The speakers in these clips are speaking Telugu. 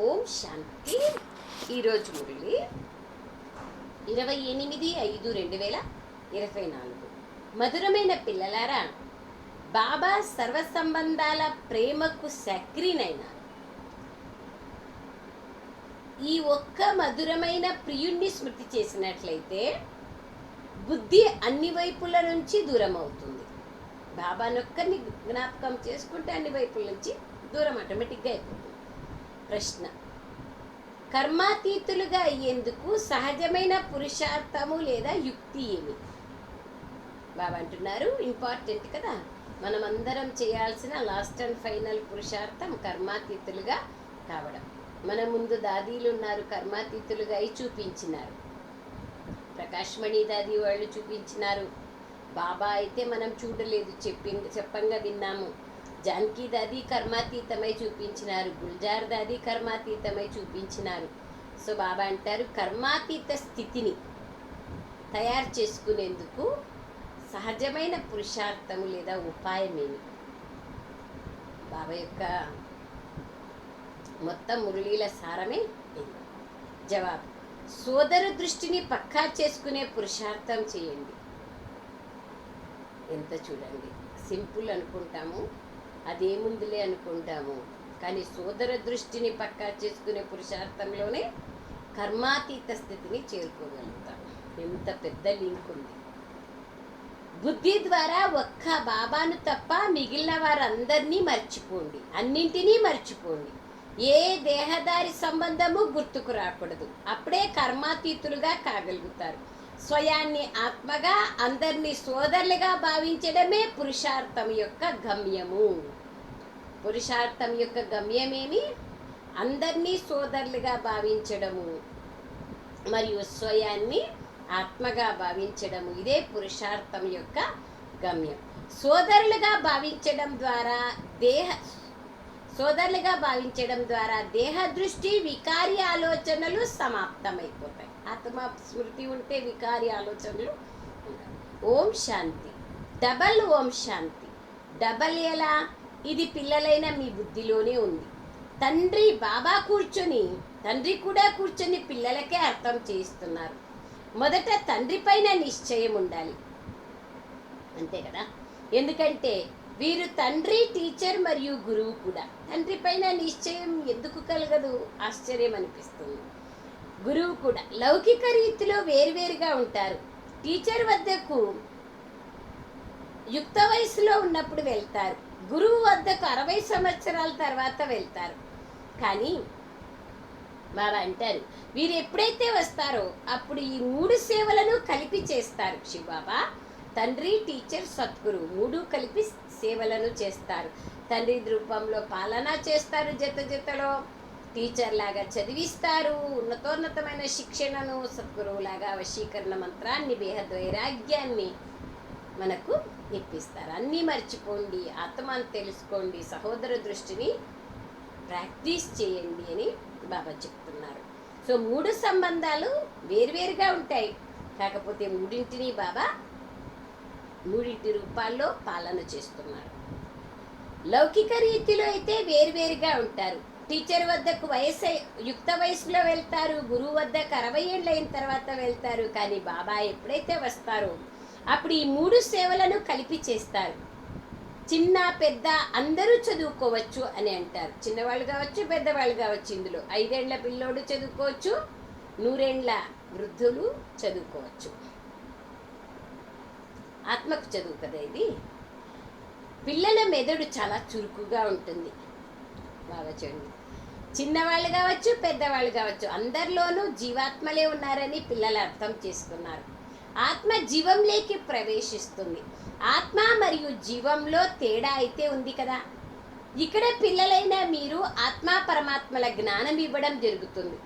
ఓం శాంతి. ఈరోజు మురళి ఇరవై ఎనిమిది ఐదు రెండు వేల ఇరవై నాలుగు. మధురమైన పిల్లలారా బాబా సర్వ సంబంధాల ప్రేమకు సక్రీనైన ఈ ఒక్క మధురమైన ప్రియుణ్ణి స్మృతి చేసినట్లయితే బుద్ధి అన్ని వైపుల నుంచి దూరం అవుతుంది బాబానొక్కరిని జ్ఞాపకం చేసుకుంటే అన్ని వైపుల నుంచి దూరం ఆటోమేటిక్గా అయిపోతుంది. ప్రశ్న. కర్మాతీతులుగా అయ్యేందుకు సహజమైన పురుషార్థము లేదా యుక్తి ఏమి? బాబా అంటున్నారు ఇంపార్టెంట్ కదా. మనమందరం చేయాల్సిన లాస్ట్ అండ్ ఫైనల్ పురుషార్థం కర్మాతీతులుగా కావడం. మన ముందు దాదీలు ఉన్నారు కర్మాతీతులుగా అయి చూపించినారు. ప్రకాశ్మణి దాది వాళ్ళు చూపించినారు. బాబా అయితే మనం చూడలేదు చెప్పి చెప్పంగా విన్నాము. జానకి దాది కర్మాతీతమై చూపించినారు గుల్జార్ దాది కర్మాతీతమై చూపించినారు. సో బాబా అంటారు కర్మాతీత స్థితిని తయారు చేసుకునేందుకు సహజమైన పురుషార్థము లేదా ఉపాయమేమి? బాబా యొక్క మొత్తం మురళీల సారమే జవాబు సోదర దృష్టిని పక్కా చేసుకునే పురుషార్థం చేయండి. ఎంత చూడండి సింపుల్ అనుకుంటాము. అదేముందిలే అనుకుంటాము. కానీ సోదర దృష్టిని పక్కా చేసుకునే పురుషార్థంలోనే కర్మాతీత స్థితిని చేరుకోగలుగుతాం. ఎంత పెద్ద లింక్ ఉంది. బుద్ధి ద్వారా ఒక్క బాబాను తప్ప మిగిలిన వారందరినీ మర్చిపోండి. అన్నింటినీ మర్చిపోండి. ఏ దేహదారి సంబంధము గుర్తుకు రాకూడదు. అప్పుడే కర్మాతీతులుగా కాగలుగుతారు. స్వయాన్ని ఆత్మగా అందరినీ సోదరులుగా భావించడమే పురుషార్థం యొక్క గమ్యము. పురుషార్థం యొక్క గమ్యమేమి? అందరినీ సోదరులుగా భావించడము. మరియు స్వయాన్ని ఆత్మగా భావించడము. ఇదే పురుషార్థం యొక్క గమ్యం. సోదరులుగా భావించడం ద్వారా దేహ సోదరులుగా భావించడం ద్వారా దేహ దృష్టి వికారి ఆలోచనలు సమాప్తమైపోతాయి. ఆత్మ స్మృతి ఉంటే వికారి ఆలోచనలు ఓం శాంతి. డబల్ ఓం శాంతి. డబల్ ఎలా? ఇది పిల్లలైన మీ బుద్ధిలోనే ఉంది. తండ్రి బాబా కూర్చొని తండ్రి కూడా కూర్చొని పిల్లలకే అర్థం చేయిస్తున్నారు. మొదట తండ్రి పైన నిశ్చయం ఉండాలి. అంతే కదా? ఎందుకంటే వీరు తండ్రి టీచర్ మరియు గురువు కూడా. తండ్రి పైన నిశ్చయం ఎందుకు కలగదు? ఆశ్చర్యం అనిపిస్తుంది. గురువు కూడా లౌకిక రీతిలో వేరువేరుగా ఉంటారు. టీచర్ వద్దకు యుక్త వయసులో ఉన్నప్పుడు వెళ్తారు. గురువు వద్దకు అరవై సంవత్సరాల తర్వాత వెళ్తారు. కానీ బాబా అంటారు వీరు ఎప్పుడైతే వస్తారో అప్పుడు ఈ మూడు సేవలను కలిపి చేస్తారు. శివబాబా తండ్రి టీచర్ సద్గురు మూడు కలిపి సేవలను చేస్తారు. తండ్రి రూపంలో పాలన చేస్తారు జత జతలో. టీచర్ లాగా చదివిస్తారు. ఉన్నతోన్నతమైన శిక్షణను సద్గురువు లాగా వశీకరణ మంత్రాన్ని బేహద్ వైరాగ్యాన్ని మనకు ఇప్పిస్తారు. అన్నీ మర్చిపోండి ఆత్మాన్ని తెలుసుకోండి సహోదర దృష్టిని ప్రాక్టీస్ చేయండి అని బాబా చెప్తున్నారు. సో మూడు సంబంధాలు వేరువేరుగా ఉంటాయి. కాకపోతే మూడింటిని బాబా మూడింటి రూపాల్లో పాలన చేస్తున్నారు. లౌకిక రీతిలో అయితే వేరువేరుగా ఉంటారు. టీచర్ వద్దకు వయసు యుక్త వయసులో వెళ్తారు గురువు వద్దకు అరవై ఏళ్ళు అయిన తర్వాత వెళ్తారు కానీ బాబా ఎప్పుడైతే వస్తారో అప్పుడు ఈ మూడు సేవలను కలిపి చేస్తారు. చిన్న పెద్ద అందరూ చదువుకోవచ్చు అని అంటారు. చిన్నవాళ్ళు కావచ్చు పెద్దవాళ్ళు కావచ్చు ఇందులో. ఐదేండ్ల పిల్లోడు చదువుకోవచ్చు నూరేండ్ల వృద్ధులు చదువుకోవచ్చు. ఆత్మకు చదువు కదా ఇది? పిల్లల మెదడు చాలా చురుకుగా ఉంటుంది. బాగా చూడండి. చిన్నవాళ్ళు కావచ్చు పెద్దవాళ్ళు కావచ్చు అందరిలోనూ జీవాత్మలే ఉన్నారని పిల్లలు అర్థం చేసుకున్నారు. ఆత్మ జీవంలోకి ప్రవేశిస్తుంది. ఆత్మ మరియు జీవంలో తేడా అయితే ఉంది కదా. ఇక్కడ పిల్లలైన మీరు ఆత్మ పరమాత్మల జ్ఞానం ఇవ్వడం జరుగుతుంది.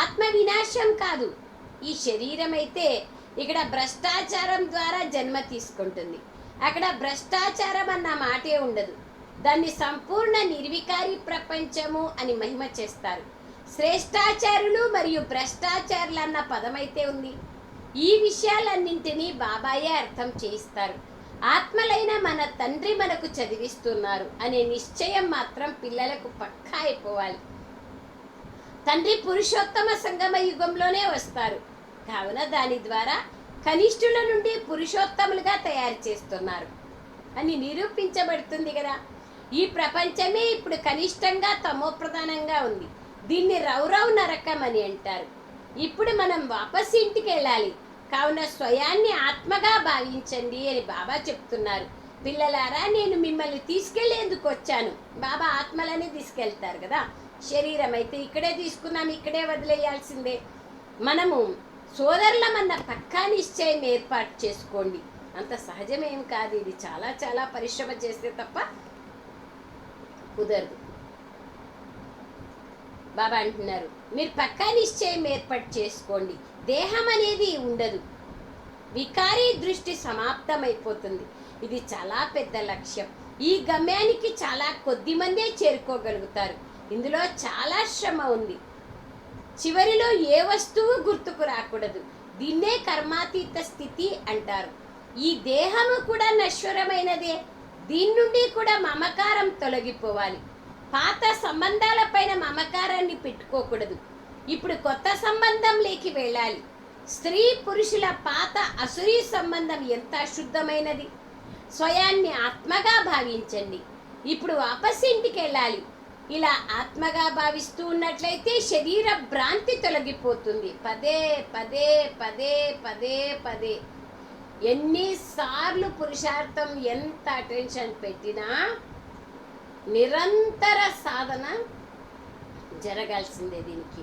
ఆత్మ వినాశం కాదు. ఈ శరీరం అయితే ఇక్కడ భ్రష్టాచారం ద్వారా జన్మ తీసుకుంటుంది. అక్కడ భ్రష్టాచారం అన్న మాటే ఉండదు. దాన్ని సంపూర్ణ నిర్వికారి ప్రపంచము అని మహిమ చేస్తారు. శ్రేష్టాచారులు మరియు భ్రష్టాచారులు అన్న పదమైతే ఉంది. ఈ విషయాలన్నింటినీ బాబాయే అర్థం చేయిస్తారు. ఆత్మలైన మన తండ్రి మనకు చదివిస్తున్నారు అనే నిశ్చయం మాత్రం పిల్లలకు పక్కా అయిపోవాలి. తండ్రి పురుషోత్తమ సంగమ యుగంలోనే వస్తారు. కావున దాని ద్వారా కనిష్ఠుల నుండి పురుషోత్తములుగా తయారు చేస్తున్నారు. అని నిరూపించబడుతుంది కదా. ఈ ప్రపంచమే ఇప్పుడు కనిష్టంగా తమోప్రధానంగా ఉంది. దీన్ని రౌరవ్ నరకం అని అంటారు. ఇప్పుడు మనం వాపస్ ఇంటికి వెళ్ళాలి. కావున స్వయాన్ని ఆత్మగా భావించండి అని బాబా చెప్తున్నారు. పిల్లలారా నేను మిమ్మల్ని తీసుకెళ్ళేందుకు వచ్చాను. బాబా ఆత్మలని తీసుకెళ్తారు కదా. శరీరం అయితే ఇక్కడే తీసుకున్నాం ఇక్కడే వదిలేయాల్సిందే. మనము సోదరులమన్న పక్కా నిశ్చయం ఏర్పాటు చేసుకోండి. అంత సహజమేం కాదు ఇది చాలా చాలా పరిశ్రమ చేస్తే తప్ప కుదరదు. బాబా అంటున్నారు మీరు పక్కా నిశ్చయం ఏర్పాటు చేసుకోండి. దేహం అనేది ఉండదు. వికారీ దృష్టి సమాప్తమైపోతుంది. ఇది చాలా పెద్ద లక్ష్యం. ఈ గమ్యానికి చాలా కొద్ది మందే చేరుకోగలుగుతారు. ఇందులో చాలా శ్రమ ఉంది. చివరిలో ఏ వస్తువు గుర్తుకు రాకూడదు. దీన్నే కర్మాతీత స్థితి అంటారు. ఈ దేహము కూడా నశ్వరమైనదే. దీని నుండి కూడా మమకారం తొలగిపోవాలి. పాత సంబంధాలపైన మమకారాన్ని పెట్టుకోకూడదు. ఇప్పుడు కొత్త సంబంధం లేకి వెళ్ళాలి. స్త్రీ పురుషుల పాత అసురీ సంబంధం ఎంత అశుద్ధమైనది? స్వయాన్ని ఆత్మగా భావించండి. ఇప్పుడు వాపస్ ఇంటికి వెళ్ళాలి. ఇలా ఆత్మగా భావిస్తూ ఉన్నట్లయితే శరీర భ్రాంతి తొలగిపోతుంది. పదే పదే పదే పదే పదే. ఎన్నిసార్లు పురుషార్థం ఎంత అటెన్షన్ పెట్టినా నిరంతర సాధన జరగాల్సిందే దీనికి.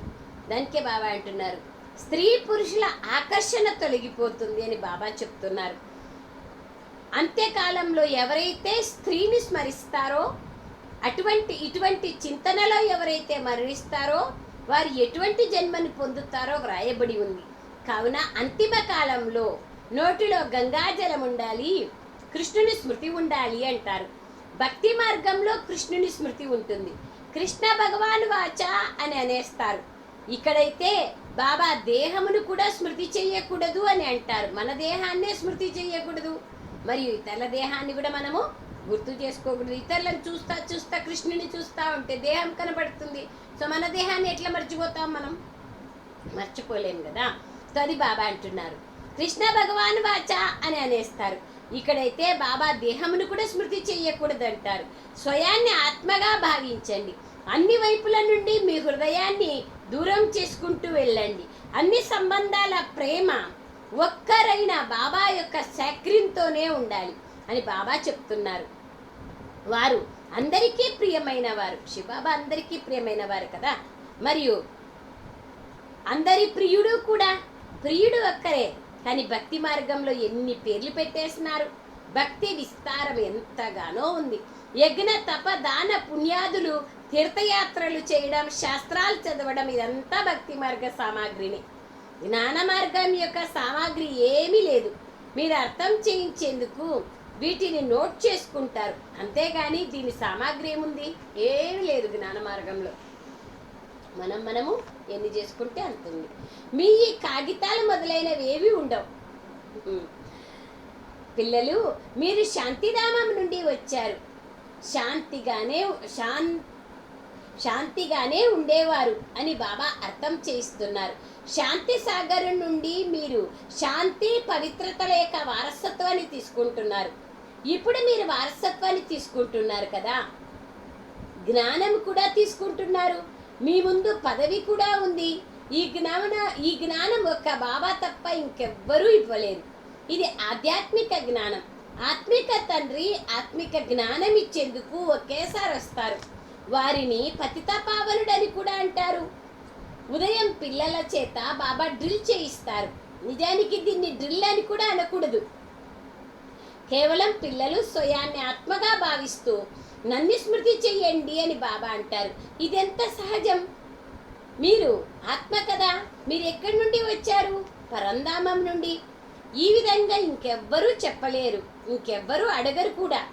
దానికే బాబా అంటున్నారు స్త్రీ పురుషుల ఆకర్షణ తొలగిపోతుంది అని బాబా చెప్తున్నారు. అంత్యకాలంలో ఎవరైతే స్త్రీని స్మరిస్తారో అటువంటి ఇటువంటి చింతనలో ఎవరైతే మరణిస్తారో వారు ఎటువంటి జన్మని పొందుతారో వ్రాయబడి ఉంది. కావున అంతిమ కాలంలో నోటిలో గంగాజలం ఉండాలి కృష్ణుని స్మృతి ఉండాలి అంటారు. భక్తి మార్గంలో కృష్ణుని స్మృతి ఉంటుంది. కృష్ణ భగవాన్ వాచ అని అనేస్తారు. ఇక్కడైతే బాబా దేహమును కూడా స్మృతి చేయకూడదు అని అంటారు. మన దేహాన్నే స్మృతి చేయకూడదు. మరియు ఇతరుల దేహాన్ని కూడా మనము గుర్తు చేసుకోకూడదు. ఇతరులను చూస్తా చూస్తా కృష్ణుని చూస్తా ఉంటే దేహం కనబడుతుంది. సో మన దేహాన్ని ఎట్లా మర్చిపోతాం మనం? మర్చిపోలేం కదా? సో అది బాబా అంటున్నారు. కృష్ణ భగవాన్ వాచ అని అనేస్తారు. ఇక్కడైతే బాబా దేహమును కూడా స్మృతి చేయకూడదు అంటారు స్వయాన్ని ఆత్మగా భావించండి. అన్ని వైపుల నుండి మీ హృదయాన్ని దూరం చేసుకుంటూ వెళ్ళండి. అన్ని సంబంధాల ప్రేమ ఒక్కరైన బాబా యొక్క శాక్రింతోనే ఉండాలి అని బాబా చెప్తున్నారు. వారు అందరికీ ప్రియమైన వారు శివబాబా అందరికీ ప్రియమైన వారు కదా. మరియు అందరి ప్రియుడు కూడా. ప్రియుడు ఒక్కరే. కానీ భక్తి మార్గంలో ఎన్ని పేర్లు పెట్టేసినారు? భక్తి విస్తారం ఎంతగానో ఉంది. యజ్ఞ తప దాన పుణ్యాదులు తీర్థయాత్రలు చేయడం శాస్త్రాలు చదవడం ఇదంతా భక్తి మార్గ సామాగ్రిని. జ్ఞాన మార్గం యొక్క సామాగ్రి ఏమీ లేదు. మీరు అర్థం చేయించేందుకు వీటిని నోట్ చేసుకుంటారు. అంతేగాని దీని సామాగ్రి ఏముంది? ఏమీ లేదు జ్ఞాన మార్గంలో. మనం మనము ఎన్ని చేసుకుంటే అంత ఉంది మీ ఈ కాగితాలు మొదలైనవి ఏవి ఉండవు. పిల్లలు మీరు శాంతిధామం నుండి వచ్చారు. శాంతిగానే శాన్ శాంతిగానే ఉండేవారు అని బాబా అర్థం చేయిస్తున్నారు. శాంతి సాగర్ నుండి మీరు శాంతి పవిత్రత యొక్క వారసత్వాన్ని తీసుకుంటున్నారు. ఇప్పుడు మీరు వారసత్వాన్ని తీసుకుంటున్నారు కదా? జ్ఞానం కూడా తీసుకుంటున్నారు. మీ ముందు పదవి కూడా ఉంది. ఈ జ్ఞాన ఈ జ్ఞానం ఒక్క బాబా తప్ప ఇంకెవ్వరూ ఇవ్వలేదు ఇది ఆధ్యాత్మిక జ్ఞానం. ఆత్మిక తండ్రి ఆత్మిక జ్ఞానం ఇచ్చేందుకు ఒకేసారి వస్తారు. వారిని పతితపావనుడని కూడా అంటారు. ఉదయం పిల్లల చేత బాబా డ్రిల్ చేయిస్తారు. నిజానికి దీన్ని డ్రిల్ అని కూడా అనకూడదు. కేవలం పిల్లలు స్వయాన్ని ఆత్మగా భావిస్తూ నన్ను స్మృతి చెయ్యండి అని బాబా అంటారు. ఇదెంత సహజం? మీరు ఆత్మ కదా మీరు ఎక్కడి నుండి వచ్చారు? పరంధామం నుండి. ఈ విధంగా ఇంకెవ్వరూ చెప్పలేరు ఇంకెవ్వరూ అడగరు కూడా.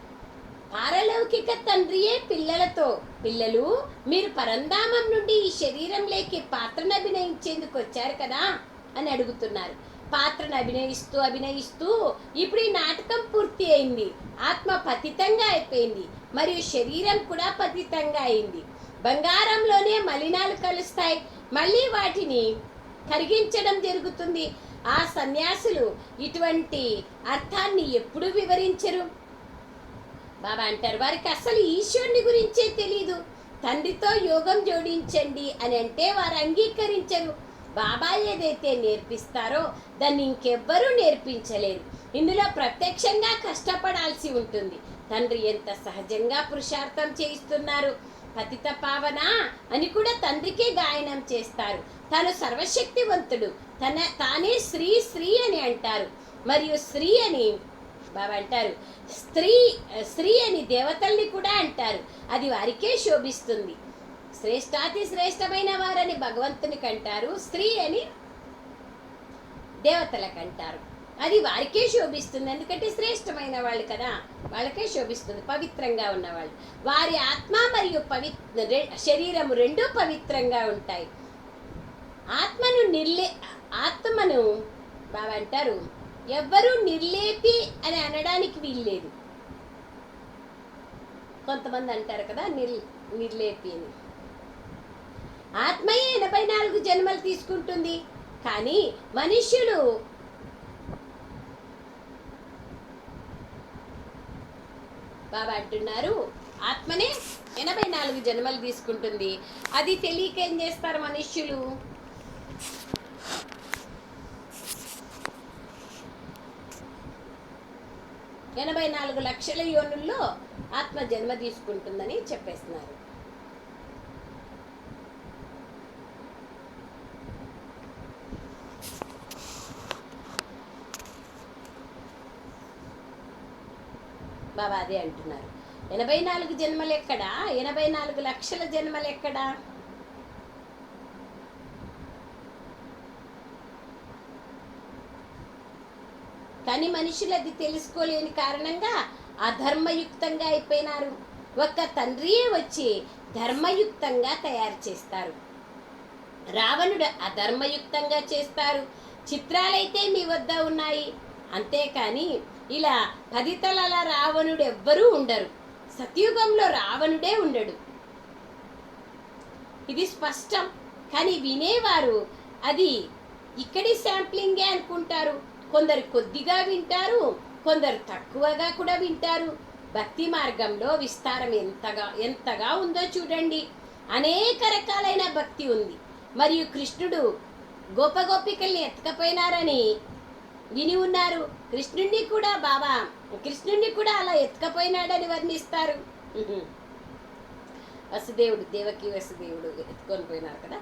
పారలౌకిక తండ్రియే పిల్లలతో. పిల్లలు మీరు పరంధామం నుండి ఈ శరీరంలోకి పాత్రను అభినయించేందుకు వచ్చారు కదా అని అడుగుతున్నారు. పాత్రను అభినయిస్తూ అభినయిస్తూ ఇప్పుడు ఈ నాటకం పూర్తి అయింది. ఆత్మ పతితంగా అయిపోయింది. మరియు శరీరం కూడా పతితంగా అయింది. బంగారంలోనే మలినాలు కలుస్తాయి. మళ్ళీ వాటిని కరిగించడం జరుగుతుంది. ఆ సన్యాసులు ఇటువంటి అర్థాన్ని ఎప్పుడు వివరించరు? బాబా అంటారు వారికి అసలు ఈశ్వరుని గురించే తెలీదు. తండ్రితో యోగం జోడించండి అని అంటే వారు అంగీకరించరు. బాబా ఏదైతే నేర్పిస్తారో దాన్ని ఇంకెవ్వరూ నేర్పించలేరు. ఇందులో ప్రత్యక్షంగా కష్టపడాల్సి ఉంటుంది. తండ్రి ఎంత సహజంగా పురుషార్థం చేయిస్తున్నారు. పతిత పావన అని కూడా తండ్రికే గాయనం చేస్తారు. తను సర్వశక్తివంతుడు. తన తానే శ్రీ శ్రీ అని అంటారు. మరియు స్త్రీ అని బాబా అంటారు. స్త్రీ స్త్రీ అని దేవతల్ని కూడా అంటారు. అది వారికే శోభిస్తుంది. శ్రేష్టాతి శ్రేష్టమైన వారని భగవంతుని కంటారు స్త్రీ అని దేవతలకు అంటారు అది వారికే శోభిస్తుంది ఎందుకంటే శ్రేష్టమైన వాళ్ళు కదా వాళ్ళకే శోభిస్తుంది పవిత్రంగా ఉన్నవాళ్ళు. వారి ఆత్మ మరియు పవిత్ర రె- శరీరము రెండూ పవిత్రంగా ఉంటాయి. ఆత్మను నిర్లే ఆత్మను బాబా అంటారు ఎవ్వరూ నిర్లేపి అని అనడానికి వీల్లేదు. కొంతమంది అంటారు కదా నిర్ నిర్లేపి అని. ఆత్మయే ఎనభై నాలుగు జన్మలు తీసుకుంటుంది. కానీ మనుష్యులు బాబా అంటున్నారు ఆత్మనే ఎనభై నాలుగు జన్మలు తీసుకుంటుంది. అది తెలియక ఏం చేస్తారు మనుష్యులు? ఎనభై నాలుగు లక్షల యోనుల్లో ఆత్మ జన్మ తీసుకుంటుందని చెప్పేస్తున్నారు. బాబా అదే అంటున్నారు. ఎనభై నాలుగు జన్మలు ఎక్కడా? ఎనభై నాలుగు లక్షల జన్మలు ఎక్కడా? కానీ మనుషులు అది తెలుసుకోలేని కారణంగా అధర్మయుక్తంగా అయిపోయినారు. ఒక్క తండ్రియే వచ్చి ధర్మయుక్తంగా తయారు చేస్తారు. రావణుడు అధర్మయుక్తంగా చేస్తారు. చిత్రాలైతే మీ వద్ద ఉన్నాయి. అంతేకాని ఇలా పది తలల రావణుడు ఎవ్వరూ ఉండరు. సత్యుగంలో రావణుడే ఉండడు. ఇది స్పష్టం. కానీ వినేవారు అది ఇక్కడి శాంప్లింగే అనుకుంటారు. కొందరు కొద్దిగా వింటారు కొందరు తక్కువగా కూడా వింటారు. భక్తి మార్గంలో విస్తారం ఎంతగా ఎంతగా ఉందో చూడండి. అనేక రకాలైన భక్తి ఉంది. మరియు కృష్ణుడు గోప గోపికల్ని విని ఉన్నారు. కృష్ణుణ్ణి కూడా బాబా కృష్ణుణ్ణి కూడా అలా ఎత్తుకపోయినాడని వర్ణిస్తారు. వసుదేవుడు దేవకి వసుదేవుడు ఎత్తుకొని పోయినారు కదా.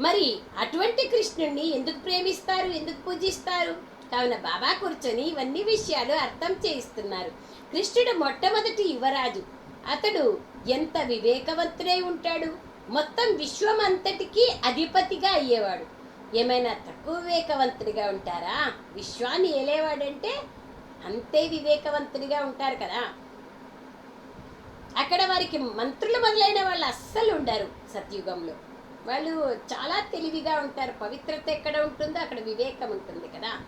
మరి అటువంటి కృష్ణుణ్ణి ఎందుకు ప్రేమిస్తారు ఎందుకు పూజిస్తారు? కావున బాబా కూర్చొని ఇవన్నీ విషయాలు అర్థం చేయిస్తున్నారు. కృష్ణుడు మొట్టమొదటి యువరాజు. అతడు ఎంత వివేకవంతుడై ఉంటాడు? మొత్తం విశ్వమంతటికీ అధిపతిగా అయ్యేవాడు. ఏమైనా తక్కువ వివేకవంతుడిగా ఉంటారా? విశ్వాన్ని ఏలేవాడంటే అంతే వివేకవంతుడిగా ఉంటారు కదా. అక్కడ వారికి మంత్రులు మొదలైన వాళ్ళు అస్సలు ఉండరు సత్యుగంలో. వాళ్ళు చాలా తెలివిగా ఉంటారు పవిత్రత ఎక్కడ ఉంటుందో అక్కడ వివేకం ఉంటుంది కదా.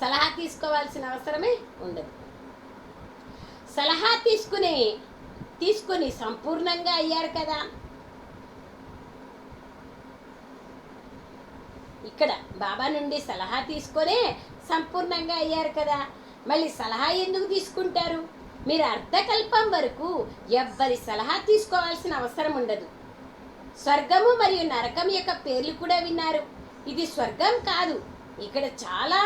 సలహా తీసుకోవాల్సిన అవసరమే ఉండదు. సలహా తీసుకునే తీసుకుని సంపూర్ణంగా అయ్యారు కదా. ఇక్కడ బాబా నుండి సలహా తీసుకొనే సంపూర్ణంగా అయ్యారు కదా. మళ్ళీ సలహా ఎందుకు తీసుకుంటారు? మీరు అర్ధకల్పం వరకు ఎవ్వరి సలహా తీసుకోవాల్సిన అవసరం ఉండదు. స్వర్గము మరియు నరకం యొక్క పేర్లు కూడా విన్నారు. ఇది స్వర్గం కాదు. ఇక్కడ చాలా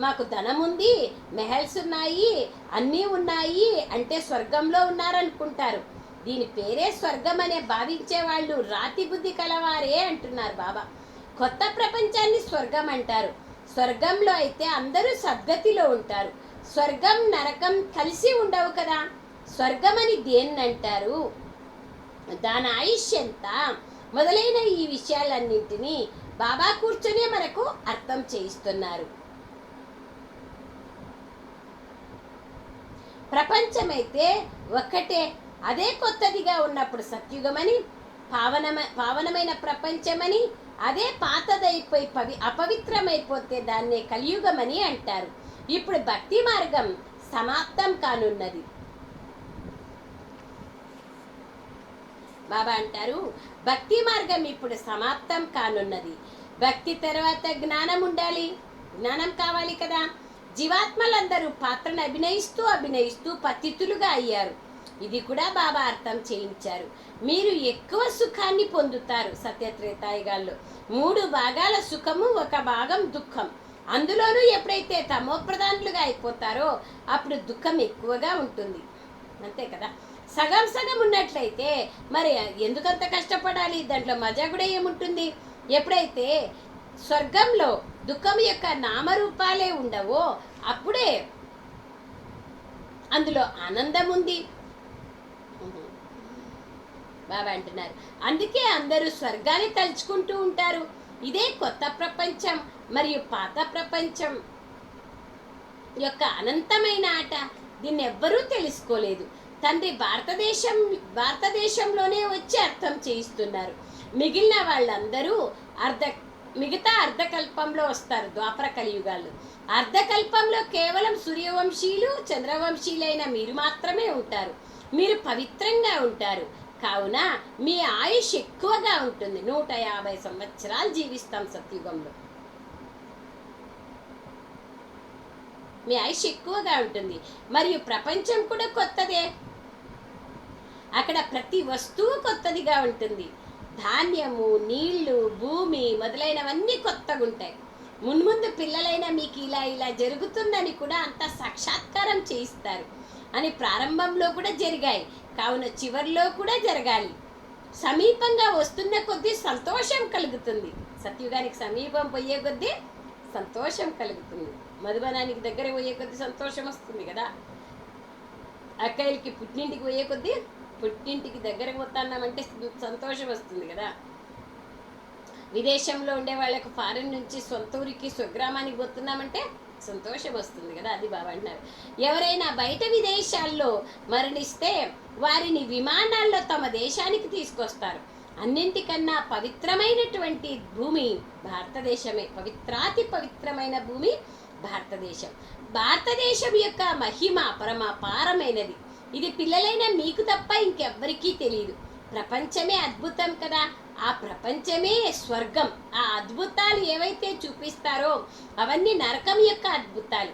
మాకు ధనం ఉంది మెహల్స్ ఉన్నాయి అన్నీ ఉన్నాయి అంటే స్వర్గంలో ఉన్నారనుకుంటారు. దీని పేరే స్వర్గం అనే భావించే వాళ్ళు రాతి బుద్ధి కలవారే అంటున్నారు బాబా. కొత్త ప్రపంచాన్ని స్వర్గం అంటారు. స్వర్గంలో అయితే అందరూ సద్గతిలో ఉంటారు. స్వర్గం నరకం కలిసి ఉండవు కదా. స్వర్గం అని దేన్నంటారు? దాని ఆయుష్ ఎంత? మొదలైన ఈ విషయాలన్నింటినీ బాబా కూర్చొనే మనకు అర్థం చేయిస్తున్నారు. ప్రపంచమైతే ఒక్కటే అదే కొత్తదిగా ఉన్నప్పుడు సత్యుగమని పావనమ పావనమైన ప్రపంచమని అదే పాతదైపోయి పవి అపవిత్రమైపోతే దాన్నే కలియుగమని అంటారు. ఇప్పుడు భక్తి మార్గం సమాప్తం కానున్నది. బాబా అంటారు భక్తి మార్గం ఇప్పుడు సమాప్తం కానున్నది. భక్తి తర్వాత జ్ఞానం ఉండాలి. జ్ఞానం కావాలి కదా. జీవాత్మలందరూ పాత్రను అభినయిస్తూ అభినయిస్తూ పతితులుగా అయ్యారు. ఇది కూడా బాబా అర్థం చేయించారు. మీరు ఎక్కువ సుఖాన్ని పొందుతారు సత్యత్రేతాయుగాల్లో. మూడు భాగాల సుఖము ఒక భాగం దుఃఖం. అందులోనూ ఎప్పుడైతే తమోప్రధానులుగా అయిపోతారో అప్పుడు దుఃఖం ఎక్కువగా ఉంటుంది. అంతే కదా? సగం సగం ఉన్నట్లయితే మరి ఎందుకంత కష్టపడాలి? దాంట్లో మజా కూడా ఏముంటుంది? ఎప్పుడైతే స్వర్గంలో దుఃఖం యొక్క నామరూపాలే ఉండవో అప్పుడే అందులో ఆనందం ఉంది. బాబా అంటున్నారు. అందుకే అందరూ స్వర్గాన్ని తలుచుకుంటూ ఉంటారు. ఇదే కొత్త ప్రపంచం మరియు పాత ప్రపంచం యొక్క అనంతమైన ఆట. దీన్ని ఎవ్వరూ తెలుసుకోలేదు. తండ్రి భారతదేశం భారతదేశంలోనే వచ్చి అర్థం చేయిస్తున్నారు. మిగిలిన వాళ్ళందరూ అర్ధ మిగతా అర్ధకల్పంలో వస్తారు ద్వాపర కలియుగాలు. అర్ధకల్పంలో కేవలం సూర్యవంశీయులు చంద్రవంశీయులైన మీరు మాత్రమే ఉంటారు. మీరు పవిత్రంగా ఉంటారు. కావున మీ ఆయుష్ ఎక్కువగా ఉంటుంది. నూట యాభై సంవత్సరాలు జీవిస్తాం సత్యుగంలో. మీ ఆయుష్ ఎక్కువగా ఉంటుంది. మరియు ప్రపంచం కూడా కొత్తదే. అక్కడ ప్రతి వస్తువు కొత్తదిగా ఉంటుంది. ధాన్యము నీళ్ళు భూమి మొదలైనవన్నీ కొత్తగా ఉంటాయి. మున్ముందు పిల్లలైన మీకు ఇలా ఇలా జరుగుతుందని కూడా అంత సాక్షాత్కారం చేయిస్తారు. అని ప్రారంభంలో కూడా జరిగాయి. కావున చివరిలో కూడా జరగాలి. సమీపంగా వస్తున్న కొద్దీ సంతోషం కలుగుతుంది. సత్యుగానికి సమీపం పోయే కొద్దీ సంతోషం కలుగుతుంది. మధుబనానికి దగ్గర పోయే కొద్దీ సంతోషం వస్తుంది కదా. అక్కయ్యలకి పుట్టింటికి పోయే కొద్దీ పుట్టింటికి దగ్గర పోతున్నామంటే సంతోషం వస్తుంది కదా. విదేశంలో ఉండే వాళ్ళకు ఫారెన్ నుంచి సొంత ఊరికి స్వగ్రామానికి పోతున్నామంటే సంతోషం వస్తుంది కదా అది బాబా అంటున్నారు. ఎవరైనా బయట విదేశాల్లో మరణిస్తే వారిని విమానాల్లో తమ దేశానికి తీసుకొస్తారు. అన్నింటికన్నా పవిత్రమైనటువంటి భూమి భారతదేశమే. పవిత్రాతి పవిత్రమైన భూమి భారతదేశం. భారతదేశం యొక్క మహిమ పరమ పారమైనది. ఇది పిల్లలైన మీకు తప్ప ఇంకెవ్వరికీ తెలియదు ప్రపంచమే అద్భుతం కదా. ఆ ప్రపంచమే స్వర్గం. ఆ అద్భుతాలు ఏవైతే చూపిస్తారో అవన్నీ నరకం యొక్క అద్భుతాలు.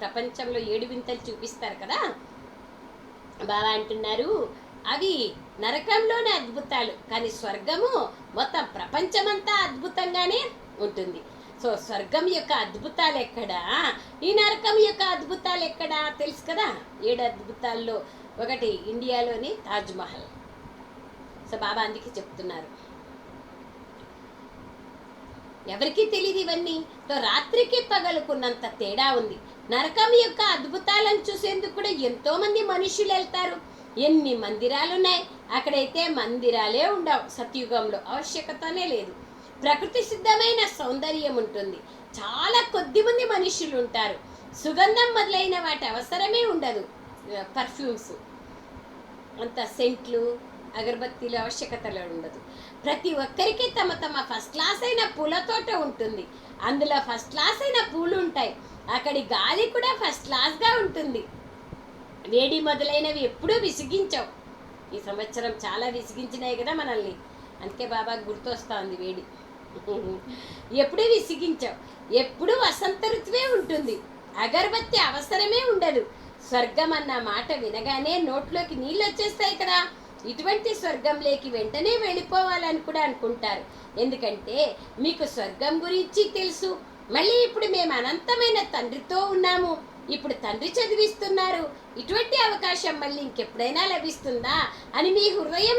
ప్రపంచంలో ఏడు వింతలు చూపిస్తారు కదా? బాబా అంటున్నారు అవి నరకంలోనే అద్భుతాలు కానీ స్వర్గము మొత్తం ప్రపంచమంతా అద్భుతంగానే ఉంటుంది. సో స్వర్గం యొక్క అద్భుతాలు ఎక్కడా? ఈ నరకం యొక్క అద్భుతాలు ఎక్కడా? తెలుసు కదా? ఏడు అద్భుతాల్లో ఒకటి ఇండియాలోని తాజ్మహల్. సో బాబా అందుకే చెప్తున్నారు. ఎవరికీ తెలియదు ఇవన్నీ. రాత్రికి పగలుకున్నంత తేడా ఉంది. నరకం యొక్క అద్భుతాలను చూసేందుకు కూడా ఎంతో మంది మనుషులు వెళ్తారు. ఎన్ని మందిరాలు ఉన్నాయి అక్కడైతే మందిరాలే ఉండవు. సత్యుగంలో ఆవశ్యకతనే లేదు. ప్రకృతి సిద్ధమైన సౌందర్యం ఉంటుంది. చాలా కొద్ది మంది మనుషులు ఉంటారు. సుగంధం మొదలైన వాటి అవసరమే ఉండదు. పర్ఫ్యూమ్స్ అంత సెంట్లు అగరబత్తీల ఆవశ్యకతలో ఉండదు. ప్రతి ఒక్కరికి తమ తమ ఫస్ట్ క్లాస్ అయిన పూలతోట ఉంటుంది. అందులో ఫస్ట్ క్లాస్ అయిన పూలు ఉంటాయి. అక్కడి గాలి కూడా ఫస్ట్ క్లాస్గా ఉంటుంది. వేడి మొదలైనవి ఎప్పుడూ విసిగించవు. ఈ సంవత్సరం చాలా విసిగించినాయి కదా మనల్ని. అందుకే బాబా గుర్తొస్తుంది వేడి. ఎప్పుడూ విసిగించవు. ఎప్పుడూ వసంత ఋతువే ఉంటుంది. అగరబత్తి అవసరమే ఉండదు. స్వర్గం అన్న మాట వినగానే నోట్లోకి నీళ్ళు వచ్చేస్తాయి కదా. ఇటువంటి స్వర్గంలోకి వెంటనే వెళ్ళిపోవాలని కూడా అనుకుంటారు. ఎందుకంటే మీకు స్వర్గం గురించి తెలుసు. మళ్ళీ ఇప్పుడు మేము అనంతమైన తండ్రితో ఉన్నాము. ఇప్పుడు తండ్రి చదివిస్తున్నారు. ఇటువంటి అవకాశం మళ్ళీ ఇంకెప్పుడైనా లభిస్తుందా అని మీ హృదయం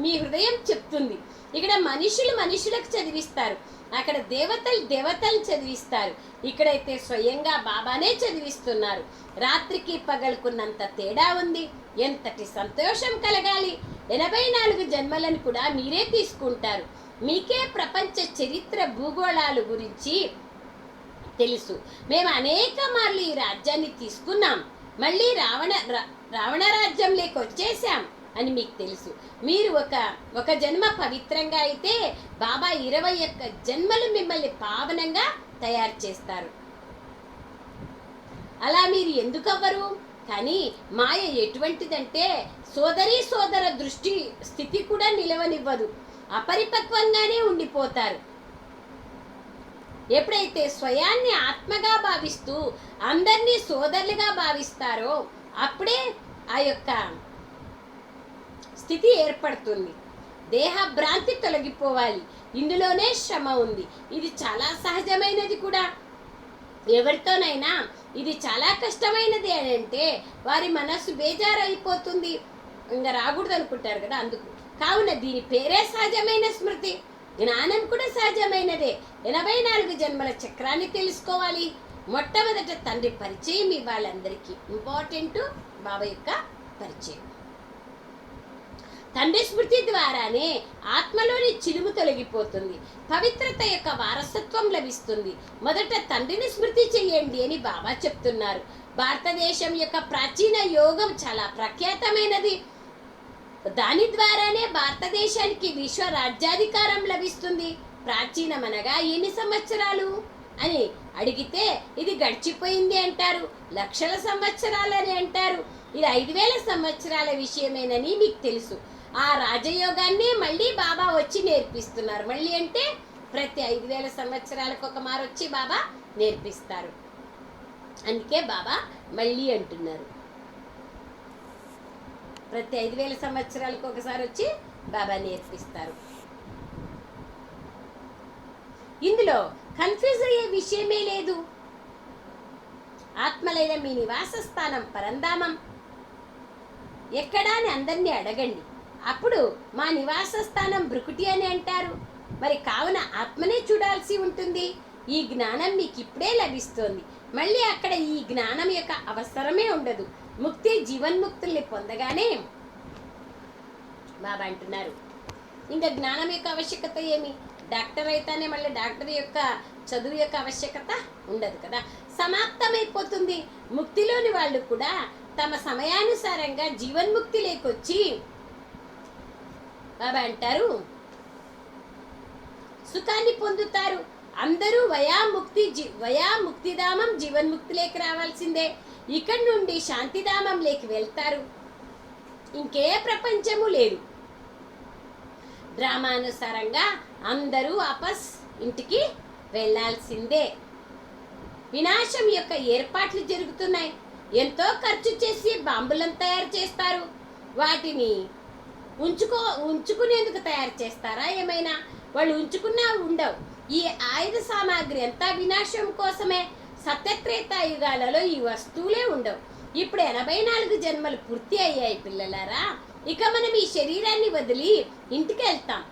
మీ హృదయం చెప్తుంది. ఇక్కడ మనుషులు మనుషులకు చదివిస్తారు. అక్కడ దేవతలు దేవతలు చదివిస్తారు. ఇక్కడైతే స్వయంగా బాబానే చదివిస్తున్నారు. రాత్రికి పగలుకున్నంత తేడా ఉంది. ఎంతటి సంతోషం కలగాలి. ఎనభై నాలుగు జన్మలను కూడా మీరే తీసుకుంటారు. మీకే ప్రపంచ చరిత్ర భూగోళాలు గురించి తెలుసు. మేము అనేక మార్లు ఈ రాజ్యాన్ని తీసుకున్నాం. మళ్ళీ రావణ రా- రావణ రాజ్యంలోకి వచ్చేసాం అని మీకు తెలుసు. మీరు ఒక ఒక జన్మ పవిత్రంగా అయితే బాబా ఇరవై ఒక్క జన్మలు మిమ్మల్ని పావనంగా తయారు చేస్తారు. అలా మీరు ఎందుకు అవ్వరు కానీ మాయ ఎటువంటిదంటే సోదరి సోదర దృష్టి స్థితి కూడా నిలవనివ్వదు. అపరిపక్వంగానే ఉండిపోతారు. ఎప్పుడైతే స్వయాన్ని ఆత్మగా భావిస్తూ అందరినీ సోదరులుగా భావిస్తారో అప్పుడే ఆ యొక్క స్థితి ఏర్పడుతుంది. దేహ భ్రాంతి తొలగిపోవాలి. ఇందులోనే శ్రమ ఉంది. ఇది చాలా సహజమైనది కూడా. ఎవరితోనైనా ఇది చాలా కష్టమైనది అని అంటే వారి మనస్సు బేజారైపోతుంది. ఇంకా రాకూడదు అనుకుంటారు కదా అందుకు. కావున దీని పేరే సహజమైన స్మృతి. జ్ఞానం కూడా సహజమైనదే. ఎనభై నాలుగు జన్మల చక్రాన్ని తెలుసుకోవాలి. మొట్టమొదట తండ్రి పరిచయం ఇవ్వాలందరికీ ఇంపార్టెంట్ బాబా యొక్క పరిచయం. తండ్రి స్మృతి ద్వారానే ఆత్మలోని చిలుము తొలగిపోతుంది. పవిత్రత యొక్క వారసత్వం లభిస్తుంది. మొదట తండ్రిని స్మృతి చేయండి అని బాబా చెప్తున్నారు. భారతదేశం యొక్క ప్రాచీన యోగం చాలా ప్రఖ్యాతమైనది. దాని ద్వారానే భారతదేశానికి విశ్వ రాజ్యాధికారం లభిస్తుంది. ప్రాచీనమనగా ఎన్ని సంవత్సరాలు? అని అడిగితే ఇది గడిచిపోయింది అంటారు. లక్షల సంవత్సరాలని అంటారు. ఇది ఐదు వేల సంవత్సరాల విషయమేనని మీకు తెలుసు. ఆ రాజయోగాన్ని మళ్ళీ బాబా వచ్చి నేర్పిస్తున్నారు. మళ్ళీ అంటే ప్రతి ఐదు వేల సంవత్సరాలకు ఒక మారు వచ్చి బాబా నేర్పిస్తారు. అందుకే బాబా మళ్ళీ అంటున్నారు. ప్రతి ఐదు వేల సంవత్సరాలకు ఒకసారి వచ్చి బాబా నేర్పిస్తారు. ఇందులో కన్ఫ్యూజ్ అయ్యే విషయమే లేదు. ఆత్మలైన మీ నివాస స్థానం పరంధామం. ఎక్కడా అని అందరినీ అడగండి. అప్పుడు మా నివాస స్థానం బ్రుకుటి అని అంటారు. మరి కావున ఆత్మనే చూడాల్సి ఉంటుంది. ఈ జ్ఞానం మీకు ఇప్పుడే లభిస్తోంది. మళ్ళీ అక్కడ ఈ జ్ఞానం యొక్క అవసరమే ఉండదు. ముక్తి జీవన్ముక్తుల్ని పొందగానే బాబా అంటున్నారు. ఇంకా జ్ఞానం యొక్క ఆవశ్యకత ఏమి? డాక్టర్ అయితేనే మళ్ళీ డాక్టర్ యొక్క చదువు యొక్క ఆవశ్యకత ఉండదు కదా. సమాప్తమైపోతుంది. ముక్తిలోని వాళ్ళు కూడా తమ సమయానుసారంగా జీవన్ముక్తి లేకొచ్చి అవి అంటారు. సుఖాన్ని పొందుతారు. అందరూ వయాముక్తి జీ వయాముక్తిధామం జీవన్ముక్తిలోకి రావాల్సిందే. ఇక్కడి నుండి శాంతిధామంలోకి వెళ్తారు. ఇంకే ప్రపంచము లేదు. డ్రామానుసారంగా అందరూ అపస్ ఇంటికి వెళ్ళాల్సిందే వినాశం యొక్క ఏర్పాట్లు జరుగుతున్నాయి. ఎంతో ఖర్చు చేసి బాంబులను తయారు చేస్తారు. వాటిని ఉంచుకో ఉంచుకునేందుకు తయారు చేస్తారా? ఏమైనా? వాళ్ళు ఉంచుకున్నా ఉండవు. ఈ ఆయుధ సామాగ్రి అంతా వినాశం కోసమే. సత్యత్రేతాయుగాలలో ఈ వస్తువులే ఉండవు. ఇప్పుడు ఎనభై నాలుగు జన్మలు పూర్తి అయ్యాయి పిల్లలారా. ఇక మనం ఈ శరీరాన్ని వదిలి ఇంటికి వెళ్తాం.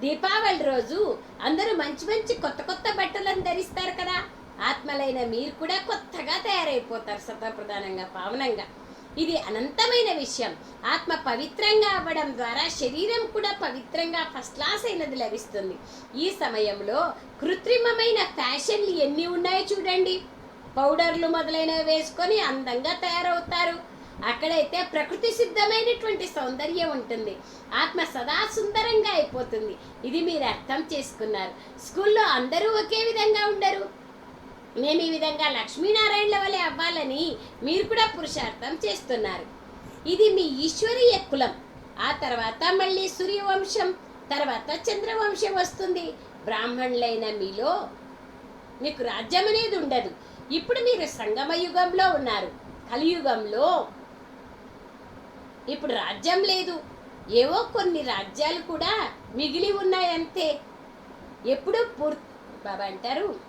దీపావళి రోజు అందరూ మంచి మంచి కొత్త కొత్త బట్టలను ధరిస్తారు కదా. ఆత్మలైన మీరు కూడా కొత్తగా తయారైపోతారు సతప్రధానంగా పావనంగా. ఇది అనంతమైన విషయం. ఆత్మ పవిత్రంగా అవ్వడం ద్వారా శరీరం కూడా పవిత్రంగా ఫస్ట్ క్లాస్ అయినది లభిస్తుంది. ఈ సమయంలో కృత్రిమమైన ఫ్యాషన్లు ఎన్ని ఉన్నాయో చూడండి. పౌడర్లు మొదలైనవి వేసుకొని అందంగా తయారవుతారు. అక్కడైతే ప్రకృతి సిద్ధమైనటువంటి సౌందర్యం ఉంటుంది. ఆత్మ సదా సుందరంగా అయిపోతుంది. ఇది మీరు అర్థం చేసుకున్నారు. స్కూల్లో అందరూ ఒకే విధంగా ఉండరు. మేము ఈ విధంగా లక్ష్మీనారాయణల వలె అవ్వాలని మీరు కూడా పురుషార్థం చేస్తున్నారు. ఇది మీ ఈశ్వరీయ కులం ఆ తర్వాత మళ్ళీ సూర్యవంశం తర్వాత చంద్రవంశం వస్తుంది. బ్రాహ్మణులైన మీలో మీకు రాజ్యం అనేది ఉండదు. ఇప్పుడు మీరు సంగమ యుగంలో ఉన్నారు. కలియుగంలో ఇప్పుడు రాజ్యం లేదు. ఏవో కొన్ని రాజ్యాలు కూడా మిగిలి ఉన్నాయంతే. ఎప్పుడు పూర్తి బాబా అంటారు?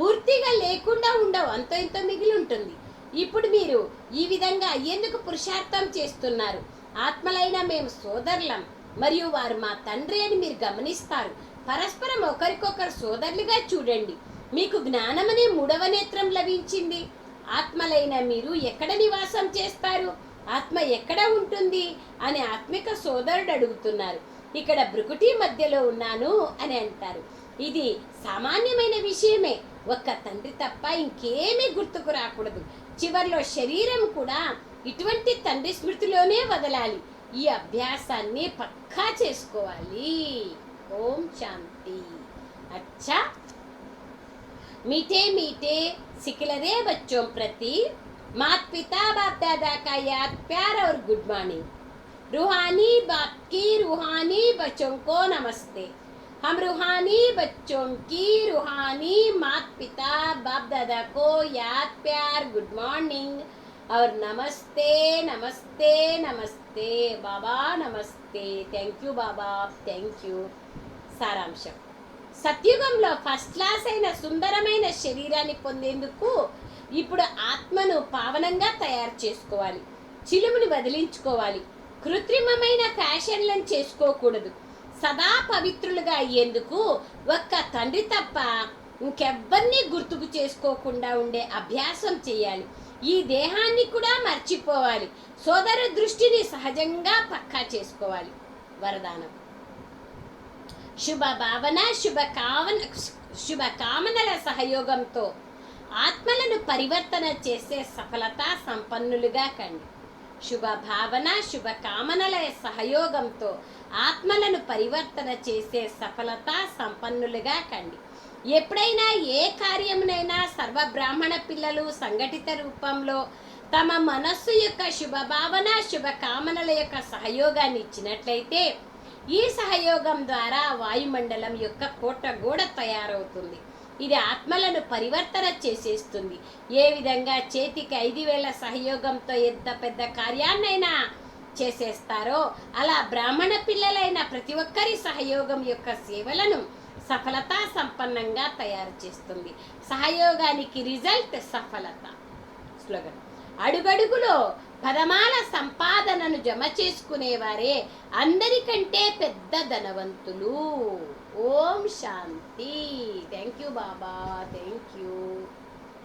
పూర్తిగా లేకుండా ఉండవు. అంత ఇంత మిగిలి ఉంటుంది. ఇప్పుడు మీరు ఈ విధంగా ఎందుకు పురుషార్థం చేస్తున్నారు? ఆత్మలైన మేము సోదరులం. మరియు వారు మా తండ్రి అని మీరు గమనిస్తారు. పరస్పరం ఒకరికొకరు సోదరులుగా చూడండి. మీకు జ్ఞానమనే మూడవ నేత్రం లభించింది. ఆత్మలైన మీరు ఎక్కడ నివాసం చేస్తారు? ఆత్మ ఎక్కడ ఉంటుంది? అని ఆత్మిక సోదరుడు అడుగుతున్నారు. ఇక్కడ బ్రుకుటి మధ్యలో ఉన్నాను అని అంటారు. ఇది సామాన్యమైన విషయమే. ఒక్క తండ్రి తప్ప ఇంకేమీ గుర్తుకు రాకూడదు చివర్లో శరీరం కూడా ఇటువంటి తండ్రి స్మృతిలోనే వదలాలి ఈ అభ్యాసాన్ని పక్కా చేసుకోవాలి ఓం శాంతి అచ్చా मीठे मीठे सिखलरे बच्चों प्रति मात पिता बाप दादा का याद प्यार और गुड मॉर्निंग रूहानी बाप की रूहानी बच्चों को नमस्ते हम रूहानी बच्चों की रूहानी मात पिता बाप दादा को याद प्यार गुड मॉर्निंग और नमस्ते नमस्ते नमस्ते बाबा नमस्ते thank you Baba thank you సారాంశం సత్యుగంలో ఫస్ట్ క్లాస్ అయిన సుందరమైన శరీరాన్ని పొందేందుకు ఇప్పుడు ఆత్మను పావనంగా తయారు చేసుకోవాలి చిలుముని వదిలించుకోవాలి కృత్రిమమైన ఫ్యాషన్లను చేసుకోకూడదు సదా పవిత్రులుగా అయ్యేందుకు ఒక్క తండ్రి తప్ప ఇంకెవ్వరినీ గుర్తుకు చేసుకోకుండా ఉండే అభ్యాసం చేయాలి. ఈ దేహాన్ని కూడా మర్చిపోవాలి. సోదర దృష్టిని సహజంగా పక్కా చేసుకోవాలి. వరదానం. శుభ భావన శుభ కావన శుభ కామనల సహయోగంతో ఆత్మలను పరివర్తన చేసే సఫలత సంపన్నులుగా కండి. శుభ భావన శుభ కామనల సహయోగంతో ఆత్మలను పరివర్తన చేసే సఫలత సంపన్నులుగా కండి. ఎప్పుడైనా ఏ కార్యమునైనా సర్వ బ్రాహ్మణ పిల్లలు సంఘటిత రూపంలో తమ మనస్సు యొక్క శుభభావన శుభకామనల యొక్క సహయోగాన్ని ఇచ్చినట్లయితే ఈ సహయోగం ద్వారా వాయుమండలం యొక్క కోట గోడ తయారవుతుంది. ఇది ఆత్మలను పరివర్తన చేసేస్తుంది. ఏ విధంగా చేతికి ఐదు వేల సహయోగంతో ఎంత పెద్ద కార్యాన్నైనా చేసేస్తారో? అలా బ్రాహ్మణ పిల్లలైన ప్రతి ఒక్కరి సహయోగం యొక్క సేవలను సఫలతా సంపన్నంగా తయారు చేస్తుంది. సహయోగానికి రిజల్ట్ సఫలత. స్లోగన్. అడుగడుగులో పదమాల సంపాదనను జమ చేసుకునేవారే అందరికంటే పెద్ద ధనవంతులు. ఓం శాంతి. Thank you Baba. Thank you.